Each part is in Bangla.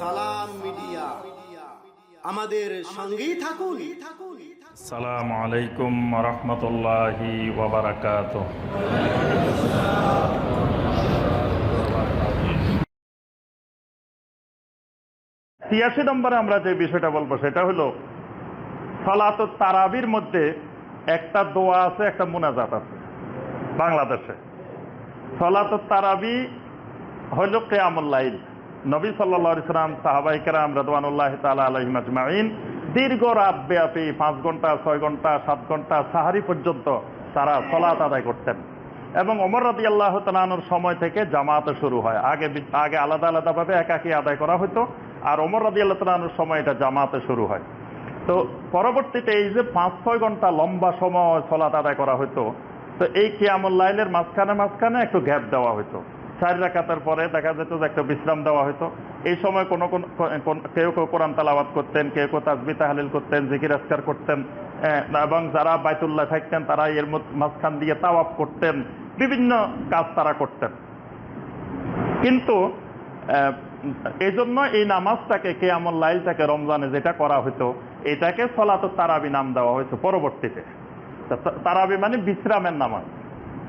সালাম মিডিয়া। আমাদের সঙ্গেই থাকুন। আসসালামু আলাইকুম রহমতুল্লাহি নম্বরে আমরা যে বিষয়টা বলব, সেটা হলো সলাত তারাবির মধ্যে একটা দোয়া আছে, একটা মুনাজাত আছে বাংলাদেশে। সলাত তারাবি হইল কেয়ামুল্লাইল নবী সাল্লা ইসলাম সাহাবাই কেরাম রদওয়ানুল্লাহ তালা আলহিম আজমাইন দীর্ঘ রাত ব্যাপী পাঁচ ঘণ্টা ছয় ঘণ্টা সাত ঘণ্টা সাহারি পর্যন্ত তারা সলাত আদায় করতেন। এবং অমর রাদি আল্লাহ তালানোর সময় থেকে জামাতে শুরু হয়। আগে আগে আলাদা আলাদাভাবে একাকি আদায় করা হতো। আর অমর রাদি আল্লাহ তালানোর সময় এটা জামাতে শুরু হয়। তো পরবর্তীতে এই যে পাঁচ, ছয় ঘণ্টা লম্বা সময় সলাত আদায় করা হতো, তো এই কিয়ামুল লাইলের মাঝখানে মাঝখানে একটু গ্যাপ দেওয়া হতো। চার রাকাতের পরে দেখা যেত যে একটা বিশ্রাম দেওয়া হতো এই সময় কোনো কেউ কেউ কোরআন তালাবাদ করতেন, কেউ কেউ তাজবি তাহলিল করতেন, জিকির আসকার করতেন এবং যারা বাইতুল্লাহ থাকতেন তারা এর মাঝখান দিয়ে তাওয়াপ করতেন, বিভিন্ন কাজ তারা করতেন। কিন্তু এই জন্য এই নামাজটাকে, কেয়ামল লাইলটাকে রমজানে যেটা করা হতো এটাকে সলাত তারাবি নাম দেওয়া হয়েছে পরবর্তীতে। তারাবি মানে বিশ্রামের নামাজ।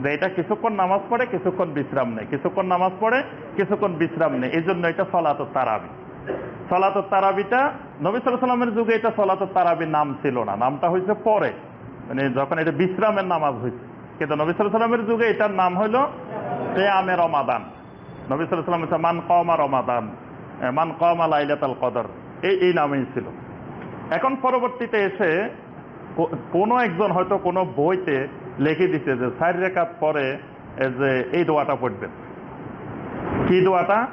যে এটা কিছুক্ষণ নামাজ পড়ে, কিছুক্ষণ বিশ্রাম নেই কিছুক্ষণ নামাজ পড়ে, কিছুক্ষণ বিশ্রাম নেই এই জন্য এটা সলাত তারাবি। সলাত তারাবিটা নবী সাল্লামের যুগে এটা সলাত তারাবির নাম ছিল না। নামটা হয়েছে পরে। মানে যখন এটা বিশ্রামের নামাজ হয়েছে। কিন্তু নবী সাল্লামের যুগে এটার নাম হলো কেয়ামে রমাদান। নবী সাল্লাম হচ্ছে মান কমা রমাদান মান কমা লাইলাতাল কদর। এই এই নামেই ছিল। এখন পরবর্তীতে এসে কোনো একজন হয়তো কোনো বইতে লিখে দিছে যে চার রেখাত পরে যে এই দোয়াটা পড়বেন। কি দোয়াটা?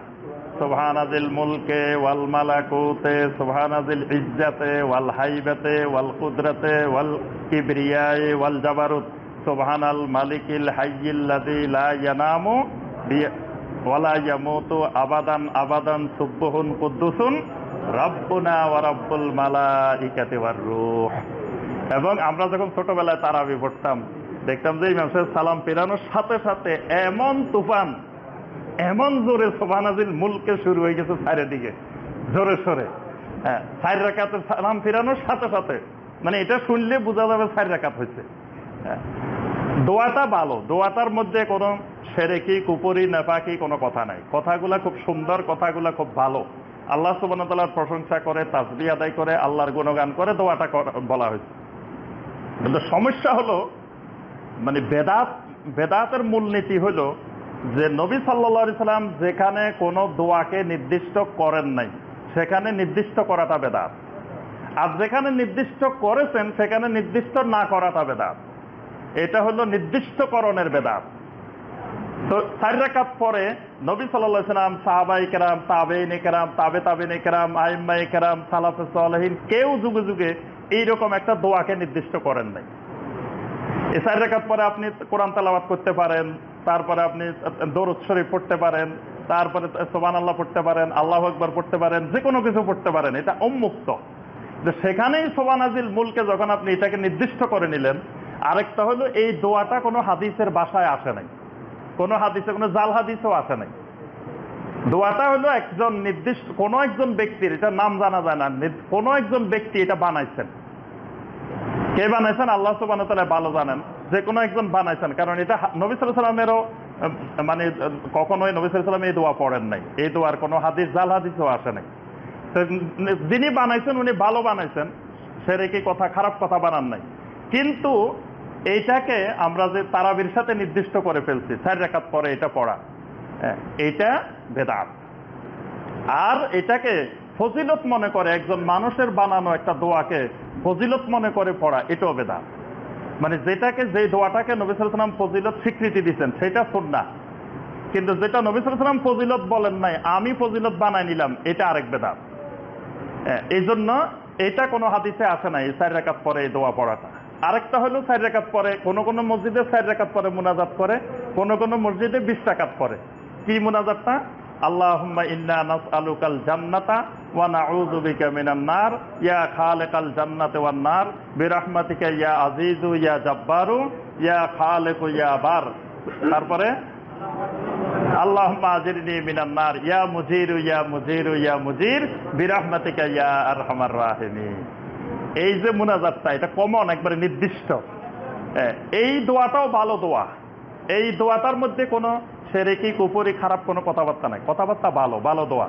সুবহানাজিল মুলকে ওয়াল মালাকুতে, সুবহানাজিল ইজ্জাতে, ওয়াল হাইবাতে, ওয়াল কুদরাতে, ওয়াল কিবরিয়ায়ে, ওয়াল জাবারুত। সুবহানাল মালিকিল হাইয়িল্লাযী লা ইয়ানামু ওয়ালা ইয়ামুতু আবাদান আবাদান সুবহুন কুদ্দুসুন, রাব্বুনা ওয়া রাব্বুল মালাইকাতি ওয়ার রূহ। এবং আমরা যখন ছোটবেলায় তারাবি পড়তাম দেখতাম যে ইমাম সাহেব সালাম পেরানোর সাথে সাথে এমন তুফান, এমন জোরে সোভানাজিল মুলকে শুরু হয়ে গেছে চারিদিকে, জোরে সরে। হ্যাঁ চার রাকাতের সালাম ফিরানোর সাথে সাথে মানে এটা শুনলে বোঝা যাবে চার রাকাত হয়েছে। হ্যাঁ। দোয়াটা ভালো, দোয়াটার মধ্যে কোনো সেরেকি, কুপুরি, নেপাকি কোনো কথা নাই। কথাগুলা খুব সুন্দর, কথাগুলা খুব ভালো। আল্লাহ সুবান তালার প্রশংসা করে তাসবি আদায় করে, আল্লাহর গুণগান করে দোয়াটা বলা হয়েছে। কিন্তু সমস্যা হলো মানে বেদাত, বেদাতের মূলনীতি হলো যে নবী সাল্লা সাল্লাম যেখানে কোনো দোয়াকে নির্দিষ্ট করেন নাই, সেখানে নির্দিষ্ট করাটা বেদাত। আর যেখানে নির্দিষ্ট করেছেন, সেখানে নির্দিষ্ট না করাটা বেদাত। এটা হলো নির্দিষ্টকরণের বেদাত। তো চার রাকাত পরে নবী সাল্লাহ সাল্লাম, সাহাবাই কেরাম, তাবেইন কেরাম, তাবে তাবেন কেরাম আইম্মাই কেরাম, সালাফে সালহীন, কেউ যুগে যুগে এইরকম একটা দোয়াকে নির্দিষ্ট করেন নাই। এই চার রেখাত পরে আপনি কোরআন তালাবাদ করতে পারেন, তারপরে আপনি দরুদ শরীফ পড়তে পারেন, তারপরে সোবান আল্লাহ পড়তে পারেন, আল্লাহ একবার পড়তে পারেন যে কোনো কিছু পড়তে পারেন, এটা উন্মুক্ত। যে সেখানেই সোবান আজিল মূলকে যখন আপনি এটাকে নির্দিষ্ট করে নিলেন, আরেকটা হলো এই দোয়াটা কোনো হাদিসের বাসায় আসে নাই। কোনো হাদিসে, কোনো জাল হাদিসও আসে নাই। দোয়াটা হলো একজন নির্দিষ্ট, কোনো একজন ব্যক্তির, এটা নাম জানা যায় না, কোনো একজন ব্যক্তি এটা বানাইছেন। কে বানাইছেন? আল্লাহ সুবান ভালো জানেন। যে কোনো একজন বানাইছেন। কারণ এটা নবী সাল্লাহ সাল্লামেরও মানে কখনোই নবী সাল্লাম এই দোয়া পড়েন নাই। এই দোয়ার কোনো হাদিস জাল হাদিসও আসে নাই। যিনি বানাইছেন উনি ভালো বানাইছেন। সে রেখে কথা খারাপ কথা বানান নাই। কিন্তু এইটাকে আমরা যে তারাবির সাথে নির্দিষ্ট করে ফেলছি চার রেখাত পরে এটা পড়া। হ্যাঁ, এইটা বেদাত। আর এটাকে ফজিলত মনে করে একজন মানুষের বানানো একটা দোয়াকে ফজিলত মনে করে পড়া এটাও বেদাত মানে যেটাকে যে দোয়াটাকে নবী সালাম ফজিলত স্বীকৃতি দিচ্ছেন সেটা সুন্না কিন্তু যেটা নবী সালাম ফজিলত বলেন নাই আমি ফজিলত বানাই নিলাম এটা আরেক বেদাত হ্যাঁ, এই জন্য এটা কোনো হাদিসে আসে নাই চার রেখাত পরে এই দোয়া পড়াটা। আরেকটা হলো চার রেখাত পরে কোনো কোনো মসজিদে চার রেখাত পরে মোনাজাত করে কোনো কোনো মসজিদে বিশ টাকাত পরে। কি মুনাজাতটা? আল্লাহুম্মা ইন্না নাসআলুকাল জান্নাতা তারপরে এই যে মুনাজাতটা, এটা কমন একবারে নির্দিষ্ট। এই দোয়াটাও ভালো দোয়া। এই দোয়াটার মধ্যে কোনো সেরেকি কুপুরি খারাপ কোনো কথাবার্তা নাই। কথাবার্তা ভালো ভালো দোয়া।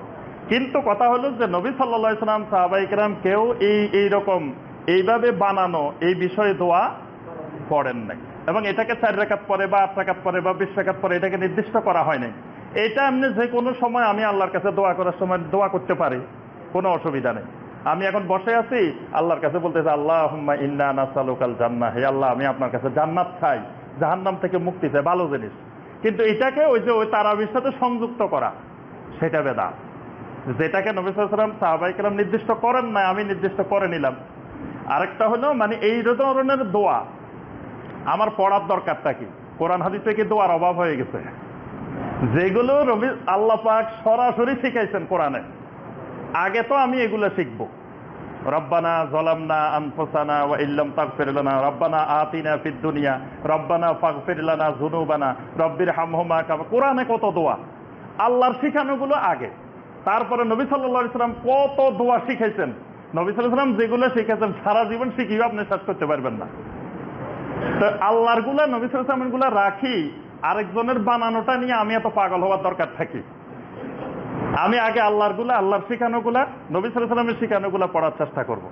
কিন্তু কথা হলো যে নবী সাল্লাহ ইসলাম সাহাবাইকরাম কেউ এই এইরকম এইভাবে বানানো, এই বিষয়ে দোয়া পড়েন নাই। এবং এটাকে চার রেখাত পরে বা আট রেখাত পরে বা বিশ রেখাত পরে এটাকে নির্দিষ্ট করা হয় নাই। এটা এমনি যে কোনো সময় আমি আল্লাহর কাছে দোয়া করার সময় দোয়া করতে পারি, কোনো অসুবিধা নেই। আমি এখন বসে আছি, আল্লাহর কাছে বলতেছে আল্লাহ ইন্না নাসালুকাল জান্না হে আল্লাহ, আমি আপনার কাছে জান্নাত চাই, জাহান্নাম থেকে মুক্তি চাই, ভালো জিনিস। কিন্তু এটাকে ওই যে ওই তারাবির সাথে সংযুক্ত করা, সেটা বেদা যেটাকে নবী সাল্লাম সাহাবাইকেরাম নির্দিষ্ট করেন না আমি নির্দিষ্ট করে নিলাম। আরেকটা হলো মানে এই ধরনের দোয়া। আমার পড়ার দরকারটা কি? কোরআন হাদিসে কি দোয়ার অভাব হয়ে গেছে? যেগুলো রবি, আল্লাহ পাক সরাসরি শিখাইছেন কোরআনে। আগে তো আমি এগুলো শিখব। রব্বানা জলামনা আনফুসানা ওয়া ইল্লাম তাগফির লানা। রব্বানা আতিনা ফিদ দুনিয়া। রব্বানা ফাগফির লানা যুনুবানা। রব্বির হামহুমা কামা। কোরআনে কত দোয়া? আল্লাহর শিখানোগুলো আগে। তারপরে নবী সাল্লা ইসলাম কত দোয়া শিখেছেন নবী সাল্লাম যেগুলো শিখেছেন সারা জীবন শিখিও আপনি শেষ করতে পারবেন না। তো আল্লাহরগুলা, নবী সালামেরগুলা রাখি, আরেকজনের বানানোটা নিয়ে আমি এত পাগল হওয়ার দরকার থাকি। আমি আগে আল্লাহরগুলা, আল্লাহর শিখানো গুলা, নবী সাল্লামের শিখানো গুলা পড়ার চেষ্টা করব।